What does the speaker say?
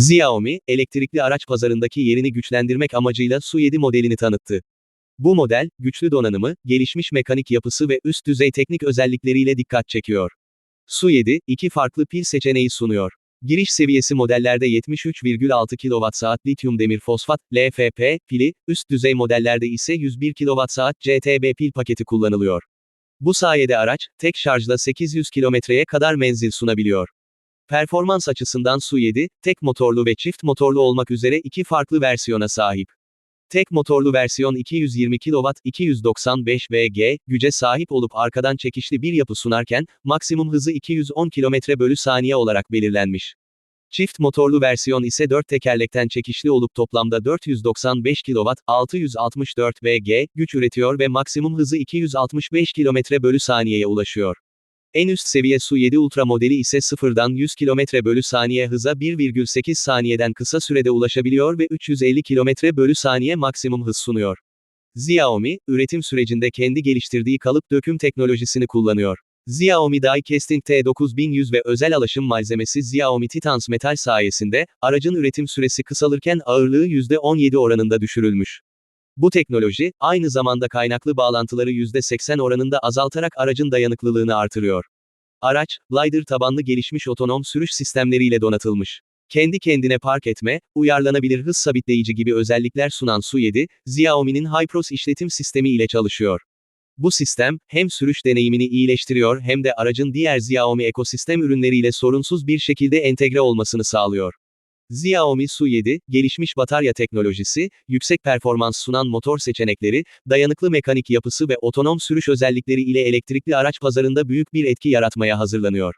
Xiaomi, elektrikli araç pazarındaki yerini güçlendirmek amacıyla Su7 modelini tanıttı. Bu model, güçlü donanımı, gelişmiş mekanik yapısı ve üst düzey teknik özellikleriyle dikkat çekiyor. Su7, iki farklı pil seçeneği sunuyor. Giriş seviyesi modellerde 73,6 kWh lityum demir fosfat LFP pili, üst düzey modellerde ise 101 kWh CTB pil paketi kullanılıyor. Bu sayede araç, tek şarjla 800 kilometreye kadar menzil sunabiliyor. Performans açısından Su7, tek motorlu ve çift motorlu olmak üzere iki farklı versiyona sahip. Tek motorlu versiyon 220 kW 295 VG güce sahip olup arkadan çekişli bir yapı sunarken, maksimum hızı 210 km bölü saniye olarak belirlenmiş. Çift motorlu versiyon ise 4 tekerlekten çekişli olup toplamda 495 kW 664 VG güç üretiyor ve maksimum hızı 265 km bölü saniyeye ulaşıyor. En üst seviye Su7 Ultra modeli ise sıfırdan 100 km bölü saniye hıza 1,8 saniyeden kısa sürede ulaşabiliyor ve 350 km bölü saniye maksimum hız sunuyor. Xiaomi, üretim sürecinde kendi geliştirdiği kalıp döküm teknolojisini kullanıyor. Xiaomi Die Casting T9100 ve özel alaşım malzemesi Xiaomi Titans metal sayesinde, aracın üretim süresi kısalırken ağırlığı %17 oranında düşürülmüş. Bu teknoloji, aynı zamanda kaynaklı bağlantıları %80 oranında azaltarak aracın dayanıklılığını artırıyor. Araç, LiDAR tabanlı gelişmiş otonom sürüş sistemleriyle donatılmış. Kendi kendine park etme, uyarlanabilir hız sabitleyici gibi özellikler sunan Su7, Xiaomi'nin HyPros işletim sistemi ile çalışıyor. Bu sistem, hem sürüş deneyimini iyileştiriyor hem de aracın diğer Xiaomi ekosistem ürünleriyle sorunsuz bir şekilde entegre olmasını sağlıyor. Xiaomi Su7, gelişmiş batarya teknolojisi, yüksek performans sunan motor seçenekleri, dayanıklı mekanik yapısı ve otonom sürüş özellikleri ile elektrikli araç pazarında büyük bir etki yaratmaya hazırlanıyor.